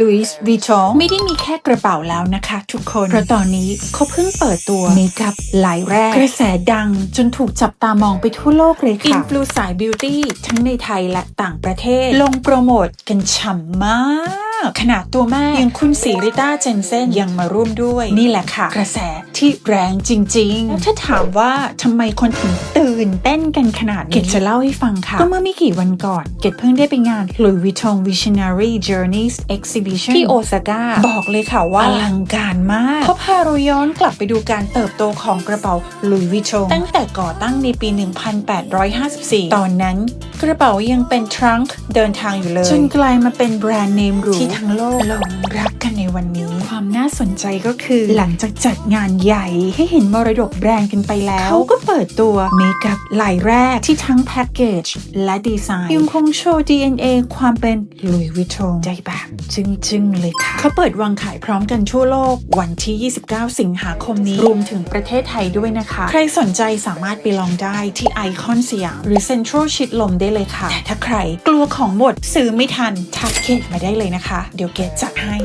ลุยส์วีตองไม่ได้มีแค่กระเป๋าแล้วนะคะทุกคน เพราะตอนนี้เขาเพิ่งเปิดตัวเมคอัพลายแรก กระแสดังจนถูกจับตามองไปทั่วโลกเลยค่ะ อินฟลูสายบิวตี้ทั้งในไทยและต่างประเทศ ลงโปรโมทกันฉ่ำมาก ขนาดตัวแม่อย่างคุณสีริต้าเจนเซนยังมาร่วมด้วย นี่แหละค่ะ กระแสที่แรงจริงๆแล้วถ้าถามว่าทำไมคนถึงตื่นเต้นกันขนาดนี้เกดจะเล่าให้ฟังค่ะ ก็เมื่อไม่กี่วันก่อน เกดเพิ่งได้ไปงาน Louis Vuitton Visionary Journeys Exhibition ที่โอซาก้าบอกเลยค่ะว่าอลังการมากเขาพาเราย้อนกลับไปดูการเติบโตของกระเป๋า Louis Vuitton ตั้งแต่ก่อตั้งในปี 1854 ตอนนั้น กระเป๋ายังเป็นทรังค์เดินทางอยู่เลย จนกลายมาเป็นแบรนด์เนมหรูที่ทั้งโลกหลงรักกันในวันนี้ ความน่าสนใจก็คือหลังจากจัดงานใหญ่ให้เห็นมรดกแบรนด์กันไปแล้ว เขาก็เปิดตัวเมคอัพลายแรกที่ทั้งแพ็กเกจและดีไซน์ยังคงโชว์ DNA ความเป็น Louis Vuitton ใจแบบจึ้งๆเลยค่ะ เขาเปิดวางขายพร้อมกันทั่วโลกวันที่ 29 สิงหาคมนี้รวมถึงประเทศไทยด้วยนะคะ ใครสนใจสามารถไปลองได้ที่ไอคอนสยามหรือเซ็นทรัลชิดลมได้เลยค่ะ แต่ถ้าใครกลัวของหมดซื้อไม่ทันทักเกตมาได้เลยนะคะ เดี๋ยวเกตจัดให้